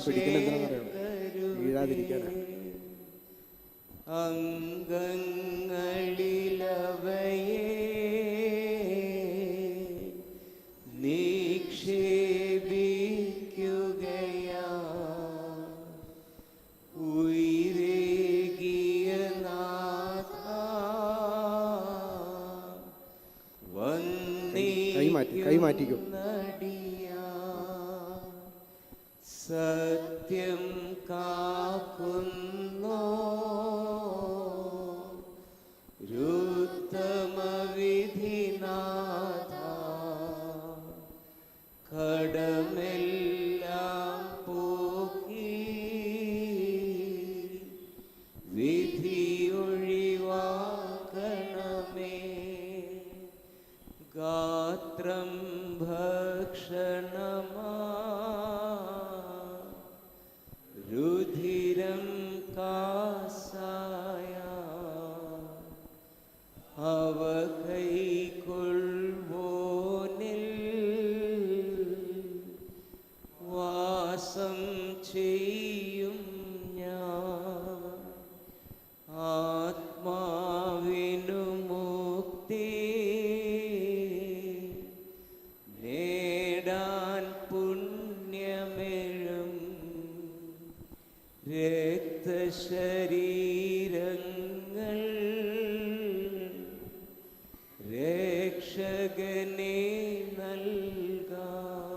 ഈ എന്തിനാണെന്നറിയണം വീഴാതിരിക്കാനാണ്. എന്തിനാണെന്നറിയോ രക്തശരീരങ്ങൾ രക്ഷകനെ നൽകാം.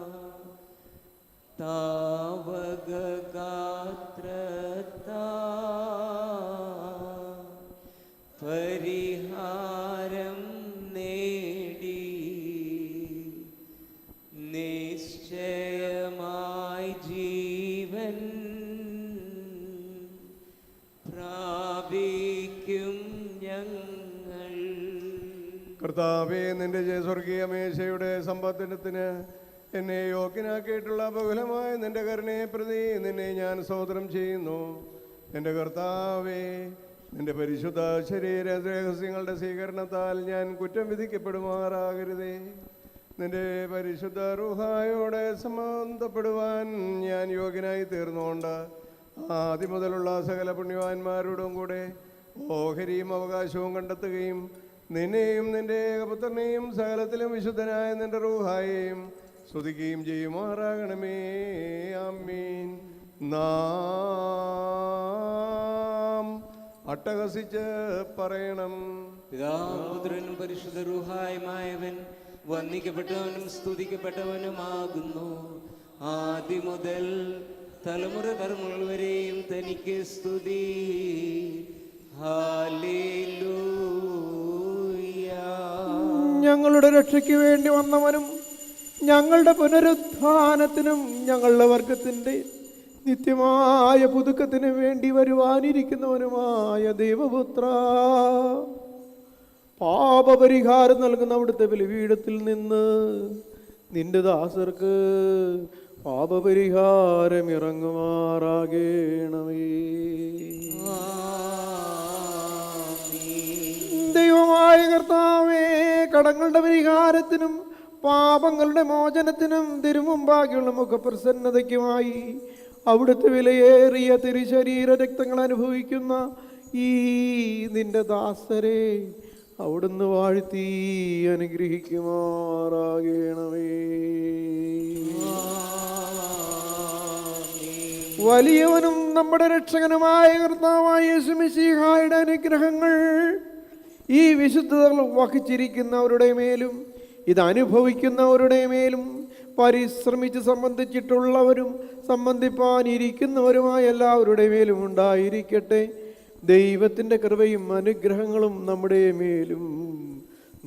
കർത്താവേ നിന്റെ ജയസ്വർഗീയ മേശയുടെ സമ്പാദനത്തിന് എന്നെ യോഗ്യനാക്കിയിട്ടുള്ള ബഹുലമായ നിന്റെ കരുണയെ പ്രതി നിന്നെ ഞാൻ സ്തോത്രം ചെയ്യുന്നു. എന്റെ കർത്താവേ നിന്റെ പരിശുദ്ധ ശരീര രഹസ്യങ്ങളുടെ സ്വീകരണത്താൽ ഞാൻ കുറ്റം വിധിക്കപ്പെടുമാറാകരുതേ. നിന്റെ പരിശുദ്ധ റുഹായോടെ സംബന്ധപ്പെടുവാൻ ഞാൻ യോഗ്യനായി തീർന്നുകൊണ്ട് ആദ്യം മുതലുള്ള സകല പുണ്യവാന്മാരോടും കൂടെ ഓഹരിയും അവകാശവും കണ്ടെത്തുകയും നിന്നെയും നിന്റെ ഏകപുത്രനെയും സകലത്തിലും വിശുദ്ധനായ നിന്റെ റൂഹായെയും സ്തുതിക്കുകയും ചെയ്യുമാറാകണമേ. അമ്മീൻ നാം പറയണം. പിതാപുത്രനും പരിശുദ്ധ റൂഹായമായവൻ വന്ദിക്കപ്പെട്ടവനും സ്തുതിക്കപ്പെട്ടവനുമാകുന്നു. ആദ്യം മുതൽ തലമുറ തലമുറ വരെയും തനിക്ക് സ്തുതി. ഹാലേലൂയ ഞങ്ങളുടെ രക്ഷയ്ക്ക് വേണ്ടി വന്നവനും ഞങ്ങളുടെ പുനരുത്ഥാനത്തിനും ഞങ്ങളുടെ വർഗത്തിന്റെ നിത്യമായ പുതുക്കത്തിന് വേണ്ടി വരുവാനിരിക്കുന്നവനുമായ ദൈവപുത്ര. പാപപരിഹാരം നൽകുന്ന അവിടുത്തെ ബലിപീഠത്തിൽ നിന്ന് നിന്റെ ദാസർക്ക് പാപപരിഹാരം ഇറങ്ങുമാറാകണമേ. ദൈവമായ കർത്താവേ കടങ്ങളുടെ പരിഹാരത്തിനും പാപങ്ങളുടെ മോചനത്തിനും തിരുമുമ്പാകെയുള്ള മുഖപ്രസന്നതയ്ക്കുമായി അവിടുത്തെ വിലയേറിയ തിരുശരീര രക്തങ്ങൾ അനുഭവിക്കുന്ന ഈ നിന്റെ ദാസരെ അവിടുന്ന് വാഴ്ത്തി അനുഗ്രഹിക്കുമാറാകണമേ. വലിയവനും നമ്മുടെ രക്ഷകനുമായ കർത്താവായ യേശുമിശിഹായുടെ അനുഗ്രഹങ്ങൾ ഈ വിശുദ്ധതകൾ വഹിച്ചിരിക്കുന്നവരുടെ മേലും ഇത് അനുഭവിക്കുന്നവരുടെ മേലും പരിശ്രമിച്ച് സംബന്ധിച്ചിട്ടുള്ളവരും സംബന്ധിപ്പാനിരിക്കുന്നവരുമായ എല്ലാവരുടെ മേലും ഉണ്ടായിരിക്കട്ടെ ദൈവത്തിന്റെ കൃപയും അനുഗ്രഹങ്ങളും നമ്മുടെ മേലും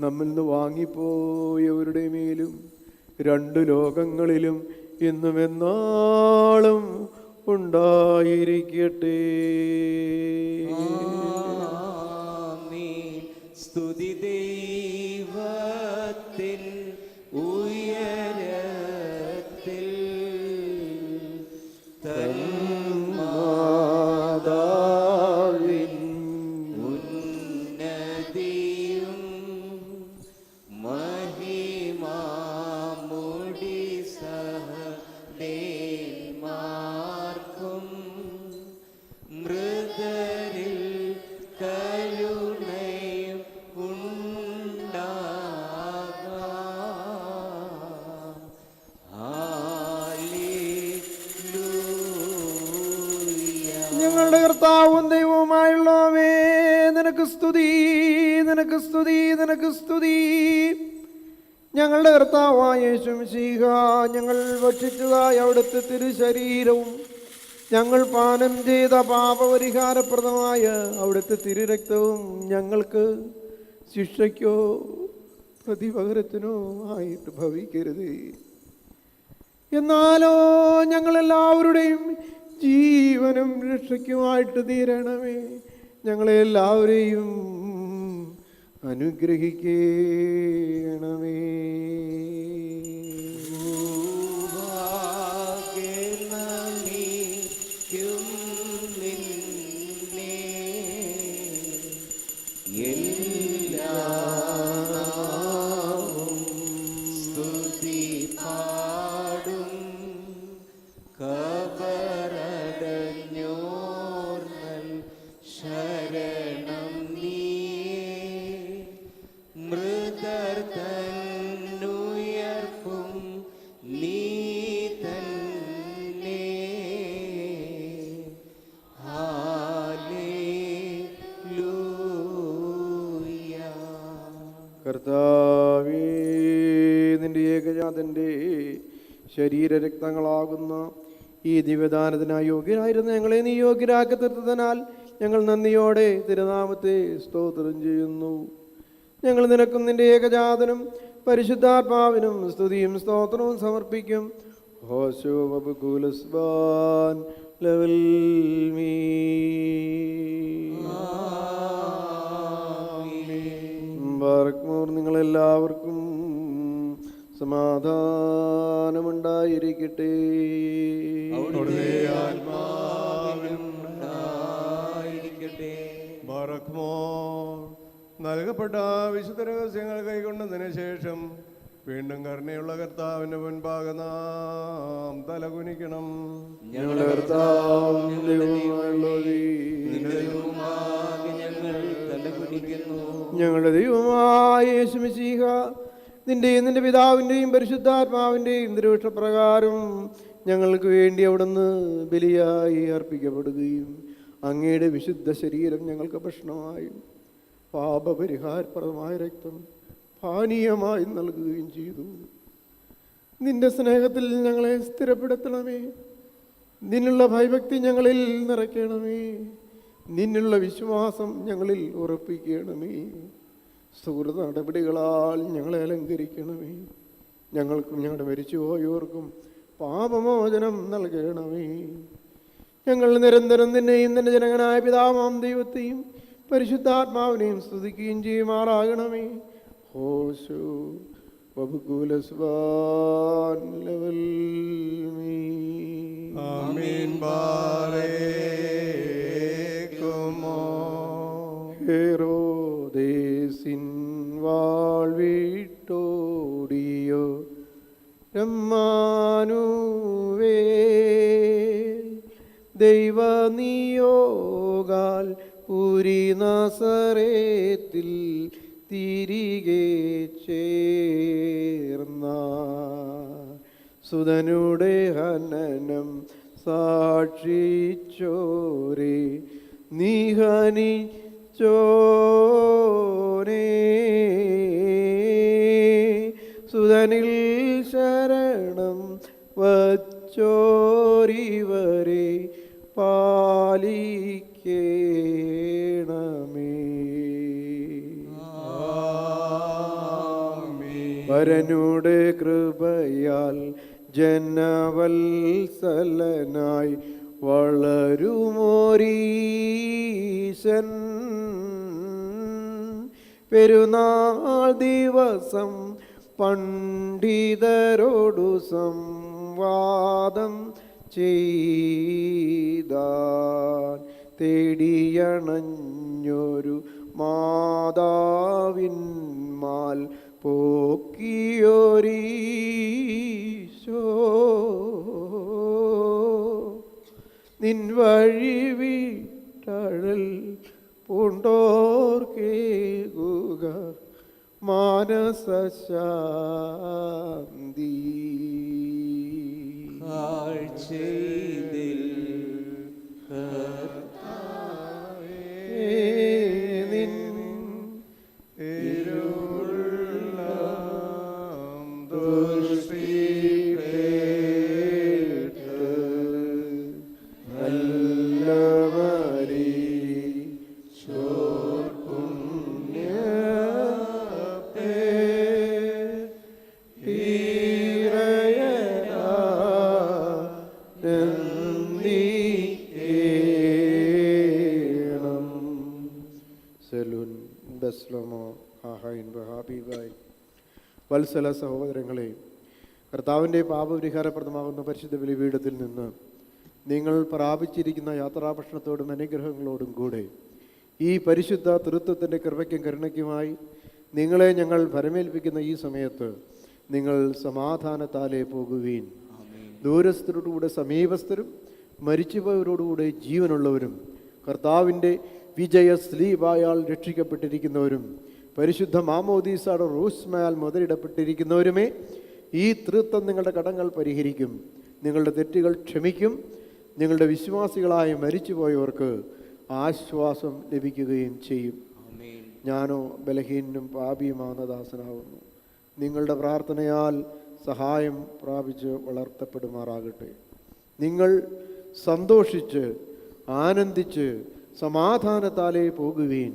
നമ്മിൽ നിന്ന് വാങ്ങിപ്പോയവരുടെ മേലും രണ്ട് ലോകങ്ങളിലും ഇന്നും എന്നാളും ഉണ്ടായിരിക്കട്ടെ. സ്തുതി ദൈവത്തിൽ വാനത്തിൻ നിനക്ക് സ്തുതി നിനക്ക് സ്തുതി നിനക്ക് സ്തുതി. ഞങ്ങളുടെ കർത്താവായ യേശുശീഹ ഞങ്ങൾ ഭക്ഷിച്ചതായ അവിടുത്തെ തിരുശരീരവും ഞങ്ങൾ പാനം ചെയ്ത പാപപരിഹാരപ്രദമായ അവിടുത്തെ തിരുരക്തവും ഞങ്ങൾക്ക് ശിക്ഷയ്ക്കോ പ്രതിപകരത്തിനോ ആയിട്ട് ഭവിക്കരുത്. എന്നാലോ ഞങ്ങളെല്ലാവരുടെയും ജീവനും രക്ഷയ്ക്കുമായിട്ട് തീരണമേ. ഞങ്ങളെ അനുഗ്രഹിക്കേണമേ അനുഗ്രഹിക്കണമേ. ശരീരരക്തങ്ങളാകുന്ന ഈ ദിവ്യദാനത്തിനായി യോഗ്യരായിരുന്ന ഞങ്ങളെ നീ യോഗ്യരാക്കി തീർത്തതിനാൽ ഞങ്ങൾ നന്ദിയോടെ തിരുനാമത്തെ സ്തോത്രം ചെയ്യുന്നു. ഞങ്ങൾ നിനക്കും നിന്റെ ഏകജാതനും പരിശുദ്ധാത്മാവിനും സ്തുതിയും സ്തോത്രവും സമർപ്പിക്കും. ലെവൽ മീ. നിങ്ങളെല്ലാവർക്കും സമാധാനമുണ്ടായിരിക്കട്ടെ. നൽകപ്പെട്ട വിശുദ്ധ രഹസ്യങ്ങൾ കൈക്കൊണ്ടതിന് ശേഷം വീണ്ടും കരുണയുള്ള കർത്താവിന്റെ മുൻപാകെ നാം തലകുനിക്കണം. ഞങ്ങളുടെ കർത്താവും ദൈവവുമായുള്ളവരേ, നിന്റെ ദൈവമാകെ ഞങ്ങൾ തലകുനിക്കുന്നു. ഞങ്ങളുടെ ദൈവമായ യേശുമിശീഹ നിന്റെയും നിന്റെ പിതാവിന്റെയും പരിശുദ്ധാത്മാവിന്റെയും തിരുവക്ഷപ്രകാരം ഞങ്ങൾക്ക് വേണ്ടി അവിടുന്ന് ബലിയായി അർപ്പിക്കപ്പെടുകയും അങ്ങയുടെ വിശുദ്ധ ശരീരം ഞങ്ങൾക്ക് ഭക്ഷണമായും പാപപരിഹാരപ്രദമായ രക്തം പാനീയമായി നൽകുകയും ചെയ്തു. നിന്റെ സ്നേഹത്തിൽ ഞങ്ങളെ സ്ഥിരപ്പെടുത്തണമേ. നിന്നുള്ള ഭയഭക്തി ഞങ്ങളിൽ നിറയ്ക്കണമേ. നിന്നുള്ള വിശ്വാസം ഞങ്ങളിൽ ഉറപ്പിക്കണമേ. സുഹൃത നടപടികളാൽ ഞങ്ങളെ അലങ്കരിക്കണമേ. ഞങ്ങൾക്കും ഞങ്ങളുടെ മരിച്ചുപോയവർക്കും പാപമോചനം നൽകണമേ. ഞങ്ങൾ നിരന്തരം നിന്നെയും നിന്റെ ജനകനായ പിതാമാം ദൈവത്തെയും പരിശുദ്ധാത്മാവിനെയും സ്തുതിക്കുകയും ചെയ്യുമാറാകണമേ. ഹോശു വബുകുലസ്വാൻ ലെവൽ ആമീൻ. ബാരേക്കുമോ ഹെറോദേസിൻ വാഴ്വിട്ടോടിയോ രമ്മാനുവേ ദൈവനിയോഗാൽ പുരി നസറേത്തിൽ തിരികെ ചേർന്ന സുതനുടെ ഹനനം സാക്ഷിച്ചോരെ നിഹനി ചോരേ സുതനിൽ ശരണം വച്ചോരിവരെ പാലിക്കേണമേ. വരനുടെ കൃപയാൽ ജനവത്സലനായി വളരുമോരീശൻ. പെരുന്നാൾ ദിവസം പണ്ഡിതരോടു സംവാദം ചെയ്താൻ തേടിയണഞ്ഞൊരു മാതാവിന്മാൽ പോക്കിയോരീശോ. നിൻ വഴി വീട്ടഴൽ പൂണ്ടോർ കേകുക മാനസശാന്തി. കാഴ്ചയിൽ വത്സല സഹോദരങ്ങളെ കർത്താവിന്റെ പാപപരിഹാരപ്രദമാകുന്ന പരിശുദ്ധ ബലിപീഠത്തിൽ നിന്ന് നിങ്ങൾ പ്രാപിച്ചിരിക്കുന്ന യാത്രാഭക്ഷണത്തോടും അനുഗ്രഹങ്ങളോടും കൂടെ ഈ പരിശുദ്ധ തൃത്വത്തിന്റെ കൃപയ്ക്കും കരുണയ്ക്കുമായി നിങ്ങളെ ഞങ്ങൾ ഭരമേൽപ്പിക്കുന്ന ഈ സമയത്ത് നിങ്ങൾ സമാധാനത്താലേ പോകുവീൻ. ദൂരസ്ഥരോടുകൂടെ സമീപസ്ഥരും മരിച്ചുപോയവരോടുകൂടെ ജീവനുള്ളവരും കർത്താവിന്റെ വിജയ സ്ലീപായാൽ രക്ഷിക്കപ്പെട്ടിരിക്കുന്നവരും പരിശുദ്ധ മാമോദീസയുടെ റൂസ്മയാൽ മുതലിടപ്പെട്ടിരിക്കുന്നവരുമേ ഈ തൃത്വം നിങ്ങളുടെ കടങ്ങൾ പരിഹരിക്കും. നിങ്ങളുടെ തെറ്റുകൾ ക്ഷമിക്കും. നിങ്ങളുടെ വിശ്വാസികളായി മരിച്ചുപോയവർക്ക് ആശ്വാസം ലഭിക്കുകയും ചെയ്യും. ഞാനോ ബലഹീനും പാപിയുമാവുന്ന ദാസനാകുന്നു. നിങ്ങളുടെ പ്രാർത്ഥനയാൽ സഹായം പ്രാപിച്ച് വളർത്തപ്പെടുമാറാകട്ടെ. നിങ്ങൾ സന്തോഷിച്ച് ആനന്ദിച്ച് സമാധാനത്താലേ പോകുകയും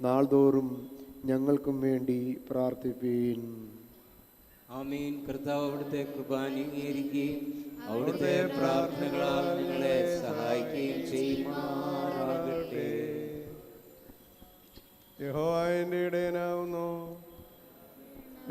നാൾതോറും ഞങ്ങൾക്കും വേണ്ടി പ്രാർത്ഥിപ്പീൻ. ആമീൻ. കർത്താവ് അവിടുത്തെ കൃപ അംഗീകരിക്കുകയും അവിടുത്തെ പ്രാർത്ഥനകളാൽ നിങ്ങളെ സഹായിക്കുകയും ചെയ്യുമാറാകട്ടെ. യഹോവായന്റെ ഇടയനാവുന്നു.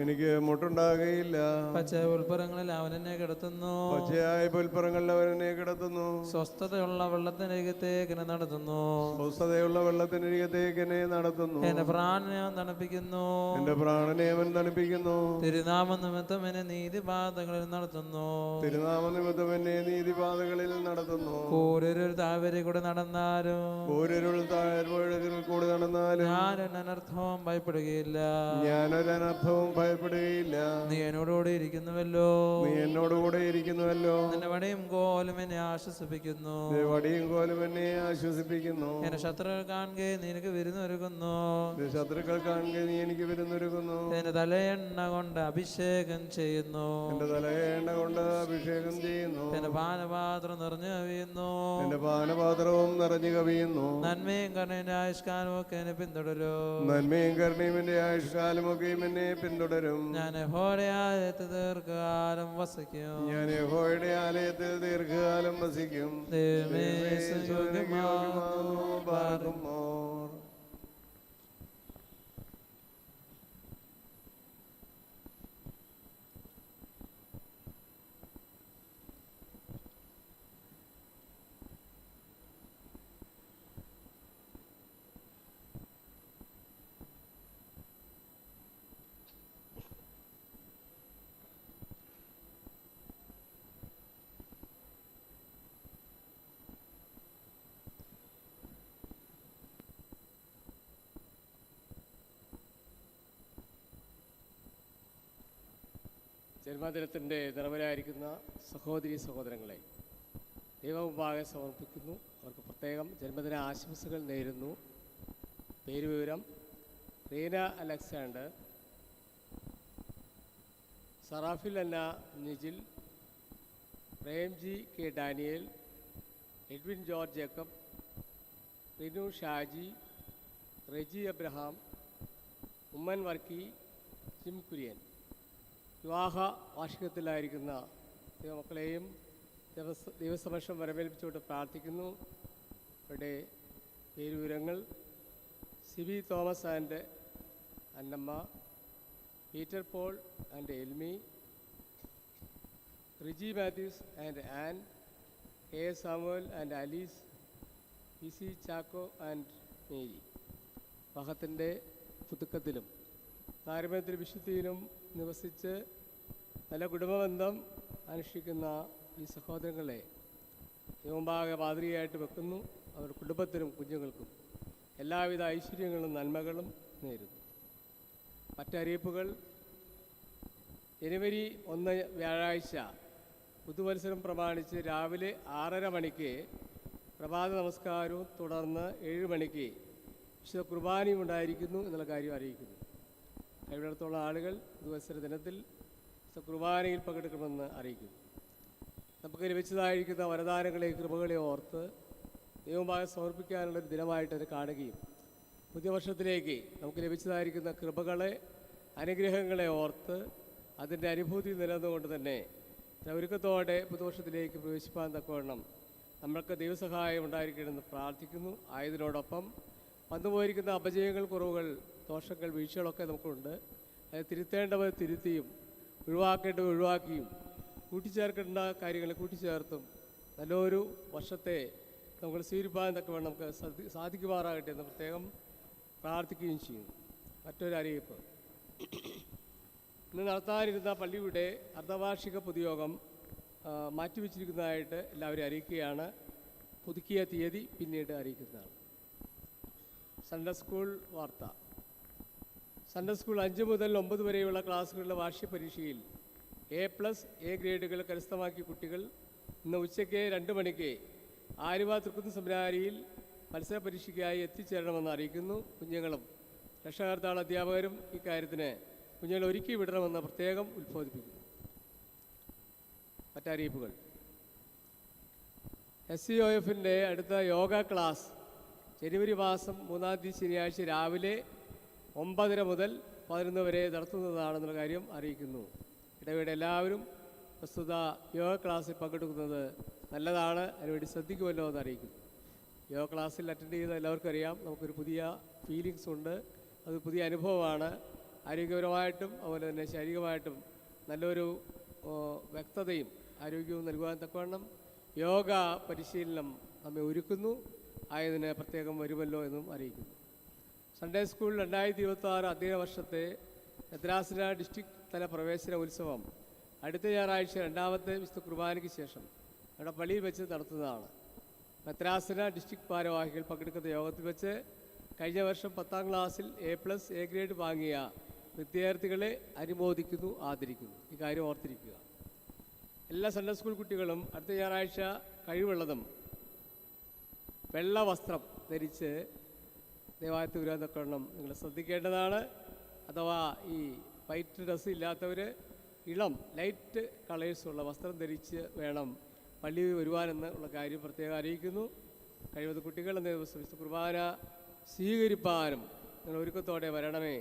എനിക്ക് മുട്ടുണ്ടാകുകയില്ല പച്ച പുൽപ്പുറങ്ങളിൽ അവൻ എന്നെ കിടത്തുന്നു. പച്ചയായ പുൽപ്പുറങ്ങളിൽ എന്നെ കിടത്തുന്നു. സ്വസ്ഥതയുള്ള വെള്ളത്തിനരികത്തേക്ക് എന്നെ നടത്തുന്നു. സ്വസ്ഥതയുള്ള വെള്ളത്തിനരികത്തേക്ക് എന്നെ നടത്തുന്നു. എന്റെ പ്രാണനെ അവൻ തണുപ്പിക്കുന്നു. എന്റെ പ്രാണനെ അവൻ തണുപ്പിക്കുന്നു. തിരുനാമ നിമിത്തം എന്നെ നീതിപാതകളിൽ നടത്തുന്നു. തിരുനാമ നിമിത്തം എന്നെ നീതിപാതകളിൽ നടത്തുന്നു. ഓരോരു താഴ്വരെ കൂടെ നടന്നാലും ഓരോരു താഴ്വഴകിൽ കൂടെ നടന്നാലും ഞാനൊരനർത്ഥവും അനർത്ഥവും ഭയപ്പെടുകയില്ല. ഞാനൊരനർത്ഥവും ഭയപ്പെടുകയില്ല നീ എന്നോടുകൂടെ ഇരിക്കുന്നുവല്ലോ. നീ എന്നോടുകൂടെ ഇരിക്കുന്നുവല്ലോ. നിന്റെ വടിയും കോലും എന്നെ ആശ്വസിപ്പിക്കുന്നു. വടിയും കോലും എന്നെ ആശ്വസിപ്പിക്കുന്നു. എന്റെ ശത്രുക്കൾ നീ എനിക്ക് വിരുന്നൊരുക്കുന്നു. ശത്രുക്കൾ കാണുക നീ എനിക്ക് വിരുന്നൊരുക്കുന്നു. എന്റെ തലയെണ്ണ കൊണ്ട് അഭിഷേകം ചെയ്യുന്നു. എന്റെ തലയെണ്ണ കൊണ്ട് അഭിഷേകം ചെയ്യുന്നു. എന്റെ പാനപാത്രം നിറഞ്ഞു കവിയുന്നു. എന്റെ പാനപാത്രവും നിറഞ്ഞു കവിയുന്നു. നന്മയും കരുണയും ആയുഷ്കാലവും ഒക്കെ എന്നെ പിന്തുടരൂ. നന്മയും കരുണയും എന്റെ ആയുഷ്കാലമൊക്കെയും എന്നെ പിന്തുടരും. ഞാൻ യഹോവയുടെ ആലയത്തിൽ ദീർഘകാലം വസിക്കും. ഞാൻ യഹോയുടെ ആലയത്തിൽ ദീർഘകാലം വസിക്കും. ദൈവമേ ദൈവമേ, ജന്മദിനത്തിന്റെ നിറവിലായിരിക്കുന്ന സഹോദരി സഹോദരങ്ങളെ ദൈവമുമ്പാകെ സമർപ്പിക്കുന്നു. അവർക്ക് പ്രത്യേകം ജന്മദിന ആശംസകൾ നേരുന്നു. പേരുവിവരം Reena Alexander സറാഫിൽ Anna Nijil Premji K Daniel Edwin George Jacob Rinu Shaji Reji Abraham Oommen Varkey Jim Kurian. വിവാഹ വാർഷികത്തിലായിരിക്കുന്ന ദൈവമക്കളെയും ദിവസ ദൈവസമക്ഷം വരവേൽപ്പിച്ചുകൊണ്ട് പ്രാർത്ഥിക്കുന്നു. അവരുടെ പേരുവിവരങ്ങൾ Sibi Thomas and Annamma Peter Paul and Elmi Riji Mathews and Ann A Samuel and Alice P C Chacko and Mary. മഹത്തിന്റെ പുതുക്കത്തിലും താരതമ്യത്തിൽ വിശുദ്ധിയിലും നിവസിച്ച് നല്ല കുടുംബബന്ധം അനുഷ്ഠിക്കുന്ന ഈ സഹോദരങ്ങളെ ദൈവമ്പാകെ മാതൃകയായിട്ട് വെക്കുന്നു. അവരുടെ കുടുംബത്തിനും കുഞ്ഞുങ്ങൾക്കും എല്ലാവിധ ഐശ്വര്യങ്ങളും നന്മകളും നേരുന്നു. മറ്ററിയിപ്പുകൾ ജനുവരി ഒന്ന് വ്യാഴാഴ്ച പുതുവത്സരം പ്രമാണിച്ച് രാവിലെ ആറര മണിക്ക് പ്രഭാത നമസ്കാരവും തുടർന്ന് ഏഴ് മണിക്ക് വിശുദ്ധ കുർബാനയും ഉണ്ടായിരിക്കുന്നു എന്നുള്ള കാര്യം അറിയിക്കുന്നു. കഴിവിടത്തോളം ആളുകൾ ദിവസര ദിനത്തിൽ കുർബാനയിൽ പങ്കെടുക്കണമെന്ന് അറിയിക്കും നമുക്ക് ലഭിച്ചതായിരിക്കുന്ന വരദാനങ്ങളെയും കൃപകളെയും ഓർത്ത് ദൈവമായി സമർപ്പിക്കാനുള്ള ഒരു ദിനമായിട്ട് കാണുകയും പുതിയ വർഷത്തിലേക്ക് നമുക്ക് ലഭിച്ചതായിരിക്കുന്ന കൃപകളെ അനുഗ്രഹങ്ങളെ ഓർത്ത് അതിന്റെ അനുഭൂതി നിലനിന്നുകൊണ്ട് തന്നെ ഒരുക്കത്തോടെ പുതുവർഷത്തിലേക്ക് പ്രവേശിപ്പാൻ തക്കവണ്ണം നമ്മൾക്ക് ദൈവസഹായം ഉണ്ടായിരിക്കണമെന്ന് പ്രാർത്ഥിക്കുന്നു. ആയതിനോടൊപ്പം വന്നുപോയിരിക്കുന്ന അപജയങ്ങൾ കുറവുകൾ ദോഷങ്ങൾ വീഴ്ചകളൊക്കെ നമുക്കുണ്ട്. അത് തിരുത്തേണ്ടവ തിരുത്തിയും ഒഴിവാക്കേണ്ടവ ഒഴിവാക്കിയും കൂട്ടിച്ചേർക്കേണ്ട കാര്യങ്ങൾ കൂട്ടിച്ചേർത്തും നല്ലൊരു വർഷത്തെ നമുക്ക് സ്വീകരിപ്പാൻ തക്കവണ്ണം നമുക്ക് സാധി സാധിക്കുമാറാകട്ടെ എന്ന് പ്രത്യേകം പ്രാർത്ഥിക്കുകയും ചെയ്യും. മറ്റൊരു അറിയിപ്പ്. ഇന്ന് നടത്താനിരുന്ന പള്ളിയുടെ അർദ്ധവാർഷിക പൊതുയോഗം മാറ്റിവെച്ചിരിക്കുന്നതായിട്ട് എല്ലാവരും അറിയിക്കുകയാണ്. പുതുക്കിയ തീയതി പിന്നീട് അറിയിക്കുന്നതാണ്. സൺഡേ സ്കൂൾ വാർത്ത. സൺഡേ സ്കൂൾ അഞ്ച് മുതൽ ഒമ്പത് വരെയുള്ള ക്ലാസ്സുകളുടെ വാർഷിക പരീക്ഷയിൽ എ പ്ലസ് എ ഗ്രേഡുകൾ കരസ്ഥമാക്കിയ കുട്ടികൾ ഇന്ന് ഉച്ചയ്ക്ക് രണ്ട് മണിക്ക് ആലുവ തൃക്കുന്ന സെമിനാരിയിൽ മത്സര പരീക്ഷയ്ക്കായി എത്തിച്ചേരണമെന്ന് അറിയിക്കുന്നു. കുഞ്ഞുങ്ങളും രക്ഷാകർത്താവ് അധ്യാപകരും ഇക്കാര്യത്തിന് കുഞ്ഞുങ്ങളെ ഒരുക്കി വിടണമെന്ന് പ്രത്യേകം ഉത്ബോധിപ്പിക്കുന്നു. മറ്ററിയിപ്പുകൾ എസ് സി ഒ എഫിന്റെ അടുത്ത യോഗ ക്ലാസ് ജനുവരി മാസം മൂന്നാം തീയതി ശനിയാഴ്ച രാവിലെ ഒമ്പതര മുതൽ പതിനൊന്ന് വരെ നടത്തുന്നതാണെന്നുള്ള കാര്യം അറിയിക്കുന്നു. ഇടവേള എല്ലാവരും പ്രസ്തുത യോഗ ക്ലാസ്സിൽ പങ്കെടുക്കുന്നത് നല്ലതാണ്. അതിനുവേണ്ടി ശ്രദ്ധിക്കുമല്ലോ എന്ന് അറിയിക്കുന്നു. യോഗ ക്ലാസ്സിൽ അറ്റൻഡ് ചെയ്ത എല്ലാവർക്കും അറിയാം. നമുക്കൊരു പുതിയ ഫീലിങ്സ് ഉണ്ട്. അത് പുതിയ അനുഭവമാണ്. ആരോഗ്യപരമായിട്ടും അതുപോലെ തന്നെ ശാരീരികമായിട്ടും നല്ലൊരു വ്യക്തതയും ആരോഗ്യവും നൽകുവാൻ തക്കവണ്ണം യോഗ പരിശീലനം നമ്മെ ഒരുക്കുന്നു. ആയതിന് പ്രത്യേകം വരുമല്ലോ എന്നും അറിയിക്കുന്നു. സൺഡേ സ്കൂൾ രണ്ടായിരത്തി ഇരുപത്തി ആറ് അധ്യയന വർഷത്തെ മദ്രാസില ഡിസ്ട്രിക്ട് തല പ്രവേശന ഉത്സവം അടുത്ത ഞായറാഴ്ച രണ്ടാമത്തെ വിശുദ്ധ കുർബാനയ്ക്ക് ശേഷം ഇവിടെ പള്ളിയിൽ വെച്ച് നടത്തുന്നതാണ്. മദ്രാസില ഡിസ്ട്രിക്ട് ഭാരവാഹികൾ പങ്കെടുക്കുന്ന യോഗത്തിൽ വെച്ച് കഴിഞ്ഞ വർഷം പത്താം ക്ലാസ്സിൽ എ പ്ലസ് എ ഗ്രേഡ് വാങ്ങിയ വിദ്യാർത്ഥികളെ അനുമോദിക്കുന്നു ആദരിക്കുന്നു. ഈ കാര്യം ഓർത്തിരിക്കുക. എല്ലാ സൺഡേ സ്കൂൾ കുട്ടികളും അടുത്ത ഞായറാഴ്ച കഴിവുള്ളതും വെള്ള വസ്ത്രം ധരിച്ച് ദേവാലയത്ത് വരാൻ എണ്ണം നിങ്ങൾ ശ്രദ്ധിക്കേണ്ടതാണ്. അഥവാ ഈ വൈറ്റ് ഡ്രസ്സ് ഇല്ലാത്തവർ ഇളം ലൈറ്റ് കളേഴ്സുള്ള വസ്ത്രം ധരിച്ച് വേണം പള്ളി വരുവാനെന്ന് ഉള്ള കാര്യം പ്രത്യേകം അറിയിക്കുന്നു. കഴിവത് കുട്ടികൾ എന്ന ദിവസം കുർബാന സ്വീകരിപ്പാനും നിങ്ങൾ ഒരുക്കത്തോടെ വരണമേ.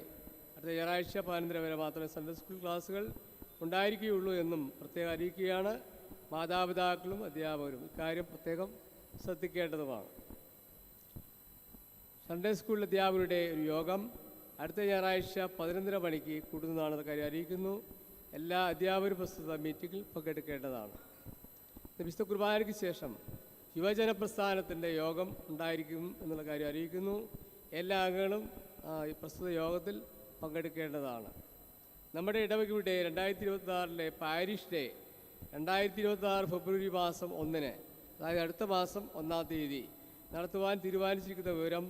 അടുത്ത ഞായറാഴ്ച പതിനൊന്നര വരെ മാത്രമേ സൺഡേ സ്കൂൾ ക്ലാസ്സുകൾ ഉണ്ടായിരിക്കുകയുള്ളൂ എന്നും പ്രത്യേകം അറിയിക്കുകയാണ്. മാതാപിതാക്കളും അധ്യാപകരും ഇക്കാര്യം പ്രത്യേകം ശ്രദ്ധിക്കേണ്ടതുമാണ്. സൺഡേ സ്കൂൾ അധ്യാപകരുടെ ഒരു യോഗം. അടുത്ത ഞായറാഴ്ച പതിനൊന്നര മണിക്ക് കൂടുന്നതാണെന്ന കാര്യം അറിയിക്കുന്നു. എല്ലാ അധ്യാപക പ്രസ്തുത മീറ്റിംഗിൽ പങ്കെടുക്കേണ്ടതാണ്. വിശുദ്ധ കുർബാനയ്ക്ക് ശേഷം യുവജന പ്രസ്ഥാനത്തിന്റെ യോഗം ഉണ്ടായിരിക്കും എന്നുള്ള കാര്യം അറിയിക്കുന്നു. എല്ലാ അംഗങ്ങളും ഈ പ്രസ്തുത യോഗത്തിൽ പങ്കെടുക്കേണ്ടതാണ്. നമ്മുടെ ഇടവകയുടെ രണ്ടായിരത്തി ഇരുപത്തി ആറിലെ പാരിഷ് ഡേ രണ്ടായിരത്തി ഇരുപത്തി ആറ് ഫെബ്രുവരി മാസം ഒന്നിന് അതായത് അടുത്ത മാസം ഒന്നാം തീയതി നടത്തുവാൻ തീരുമാനിച്ചിരിക്കുന്ന വിവരം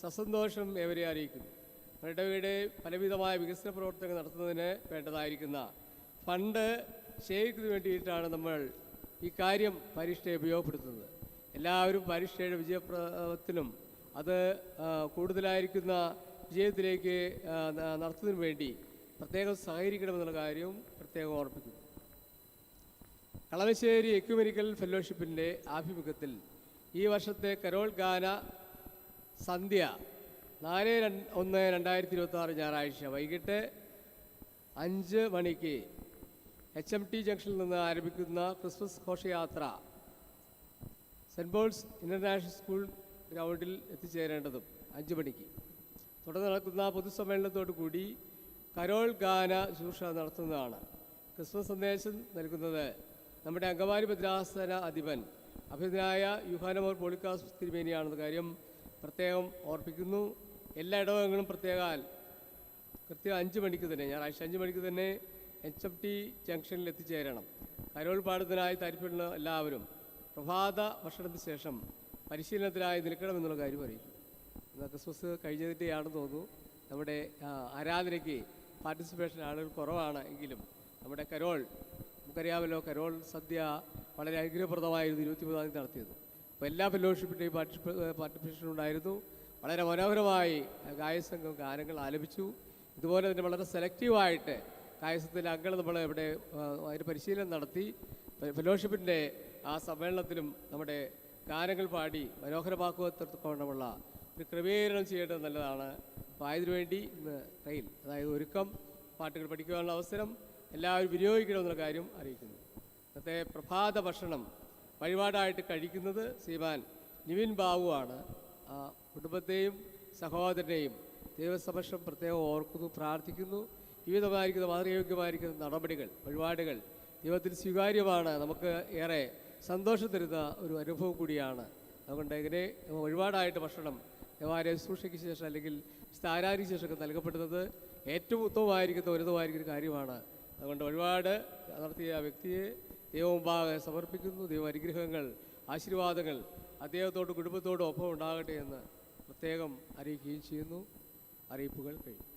സസന്തോഷം ഏവരെ അറിയിക്കുന്നു? ഇടവകയുടെ പലവിധമായ വികസന പ്രവർത്തനങ്ങൾ നടത്തുന്നതിന് വേണ്ടതായിരിക്കുന്ന ഫണ്ട് ശേഖരിക്കുന്നതിന് വേണ്ടിയിട്ടാണ് നമ്മൾ ഈ കാര്യം പരീക്ഷയെ ഉപയോഗപ്പെടുത്തുന്നത്. എല്ലാവരും പരീക്ഷയുടെ വിജയപ്രദത്തിനും അത് കൂടുതലായിരിക്കുന്ന വിജയത്തിലേക്ക് നടത്തുന്നതിന് വേണ്ടി പ്രത്യേകം സഹകരിക്കണമെന്നുള്ള കാര്യവും പ്രത്യേകം ഓർപ്പിക്കുന്നു. കളമശ്ശേരി എക്യുമെനിക്കൽ ഫെലോഷിപ്പിന്റെ ആഭിമുഖ്യത്തിൽ ഈ വർഷത്തെ കരോൾ ഗാന സന്ധ്യ. നാല് ഒന്ന് രണ്ടായിരത്തി ഇരുപത്തി ആറ് ഞായറാഴ്ച. വൈകിട്ട് അഞ്ച് മണിക്ക് എച്ച് എം ടി ജംഗ്ഷനിൽ നിന്ന് ആരംഭിക്കുന്ന ക്രിസ്മസ് ഘോഷയാത്ര സെന്റ് പോൾസ് ഇന്റർനാഷണൽ സ്കൂൾ ഗ്രൗണ്ടിൽ എത്തിച്ചേരേണ്ടതും അഞ്ച് മണിക്ക്. തുടർന്ന് നടക്കുന്ന പൊതുസമ്മേളനത്തോടു കൂടി കരോൾ ഗാന ശുശ്രൂഷ നടത്തുന്നതാണ്. ക്രിസ്മസ് സന്ദേശം നൽകുന്നത് നമ്മുടെ അങ്കമാലി ഭദ്രാസന അധിപൻ അഭിതനായ യുഹാനമോർ പോളിക്കാസ് തിരുമേനിയാണെന്ന കാര്യം പ്രത്യേകം ഓർപ്പിക്കുന്നു. എല്ലാ ഇടവകങ്ങളും പ്രത്യേകാൽ. കൃത്യം അഞ്ച് മണിക്ക് തന്നെ ഞായറാഴ്ച അഞ്ച് മണിക്ക് തന്നെ എച്ച് എഫ് ടി ജംഗ്ഷനിൽ എത്തിച്ചേരണം. കരോൾ പാടുന്നതിനായി താല്പര്യമുള്ള എല്ലാവരും പ്രഭാത ഭക്ഷണത്തിന് ശേഷം പരിശീലനത്തിനായി നിൽക്കണമെന്നുള്ള കാര്യം അറിയിക്കും. ക്രിസ്മസ് കഴിഞ്ഞതിന്റെയാണെന്ന് തോന്നുന്നു. നമ്മുടെ ആരാധനയ്ക്ക് പാർട്ടിസിപ്പേഷൻ ആളുകൾ കുറവാണ് എങ്കിലും നമ്മുടെ കരോൾ നമുക്കറിയാമല്ലോ കരോൾ സദ്യ വളരെ അനുഗ്രഹപ്രദമായിരുന്നു ഇരുപത്തിമൂന്നാം തീയതി നടത്തിയത്. അപ്പോൾ എല്ലാ ഫെലോഷിപ്പിന്റെയും പാർട്ടിസിപ്പേഷൻ ഉണ്ടായിരുന്നു. വളരെ മനോഹരമായി ഗായസംഘം ഗാനങ്ങൾ ആലപിച്ചു. ഇതുപോലെ തന്നെ വളരെ സെലക്റ്റീവായിട്ട് കായസത്തിന്റെ അംഗങ്ങൾ നമ്മൾ ഇവിടെ അതിന് പരിശീലനം നടത്തി. ഫെലോഷിപ്പിന്റെ ആ സമ്മേളനത്തിലും നമ്മുടെ ഗാനങ്ങൾ പാടി മനോഹരമാക്കുവാനുള്ള ഒരു ക്രമീകരണം ചെയ്യേണ്ടത് നല്ലതാണ്. അപ്പോൾ അതിനുവേണ്ടി ഇന്ന് ട്രെയിൽ അതായത് ഒരുക്കം പാട്ടുകൾ പഠിക്കുവാനുള്ള അവസരം എല്ലാവരും വിനിയോഗിക്കണമെന്നുള്ള കാര്യം അറിയിക്കുന്നു. ഇന്നത്തെ പ്രഭാത ഭക്ഷണം വഴിപാടായിട്ട് കഴിക്കുന്നത് ശ്രീമാൻ നിവിൻ ബാബുവാണ്. ആ കുടുംബത്തെയും സഹോദരനെയും ദൈവസമക്ഷം പ്രത്യേകം ഓർക്കുന്നു പ്രാർത്ഥിക്കുന്നു. വിവിധമായിരിക്കുന്ന മാതൃയോഗ്യമായിരിക്കുന്ന നടപടികൾ വഴിപാടുകൾ ദൈവത്തിൽ സ്വീകാര്യമാണ്. നമുക്ക് ഏറെ സന്തോഷം തരുന്ന ഒരു അനുഭവം കൂടിയാണ്. അതുകൊണ്ട് ഇങ്ങനെ ഒരുപാടായിട്ട് ഭക്ഷണം ദേവാലയ ശുശ്രൂഷയ്ക്ക് ശേഷം അല്ലെങ്കിൽ സ്ഥാനാരിക്ക് ശേഷമൊക്കെ നൽകപ്പെടുന്നത് ഏറ്റവും ഉത്തമമായിരിക്കുന്ന ഉന്നതമായിരിക്കുന്ന കാര്യമാണ്. അതുകൊണ്ട് ഒരുപാട് നടത്തിയ വ്യക്തിയെ ദൈവമുമ്പാകെ സമർപ്പിക്കുന്നു. ദൈവ അനുഗ്രഹങ്ങൾ ആശീർവാദങ്ങൾ അദ്ദേഹത്തോടും കുടുംബത്തോടും ഒപ്പം ഉണ്ടാകട്ടെ എന്ന് പ്രത്യേകം അറിയിക്കുകയും ചെയ്യുന്നു. അറിയിപ്പുകൾ കഴിഞ്ഞു.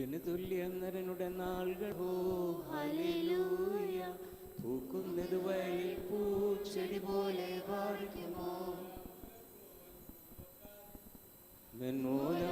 പുല്ലിന് തുല്യന്നരനുടെ നാളുകൾ പൂക്കുന്നത് വയലിൽ പൂച്ചെടി പോലെ വാടിക്കുമോ? മെൻമൂലം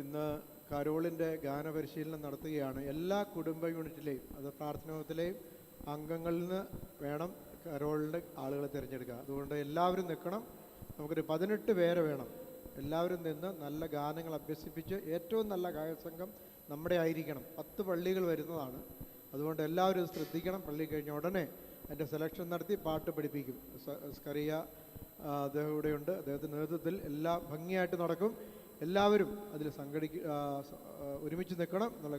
ഇന്ന് കരോളിന്റെ ഗാനപരിശീലനം നടത്തുകയാണ്. എല്ലാ കുടുംബ യൂണിറ്റിലെയും അത് പ്രാർത്ഥനത്തിലെയും അംഗങ്ങളിൽ നിന്ന് വേണം കരോളിന്റെ ആളുകളെ തിരഞ്ഞെടുക്കുക അതുകൊണ്ട് എല്ലാവരും നിൽക്കണം. നമുക്കൊരു പതിനെട്ട് പേരെ വേണം. എല്ലാവരും നിന്ന് നല്ല ഗാനങ്ങൾ അഭ്യസിപ്പിച്ച് ഏറ്റവും നല്ല ഗായകസംഘം നമ്മുടെ ആയിരിക്കണം. പത്ത് പള്ളികൾ വരുന്നതാണ്. അതുകൊണ്ട് എല്ലാവരും ശ്രദ്ധിക്കണം. പള്ളി കഴിഞ്ഞ ഉടനെ അതിന്റെ സെലക്ഷൻ നടത്തി പാട്ട് പഠിപ്പിക്കും. സ്കറിയ അദ്ദേഹം ഇവിടെയുണ്ട്. അദ്ദേഹത്തിന്റെ നേതൃത്വത്തിൽ എല്ലാം ഭംഗിയായിട്ട് നടക്കും. എല്ലാവരും അതിൽ സംഘടിക്ക ഒരുമിച്ച് നിൽക്കണം എന്നുള്ള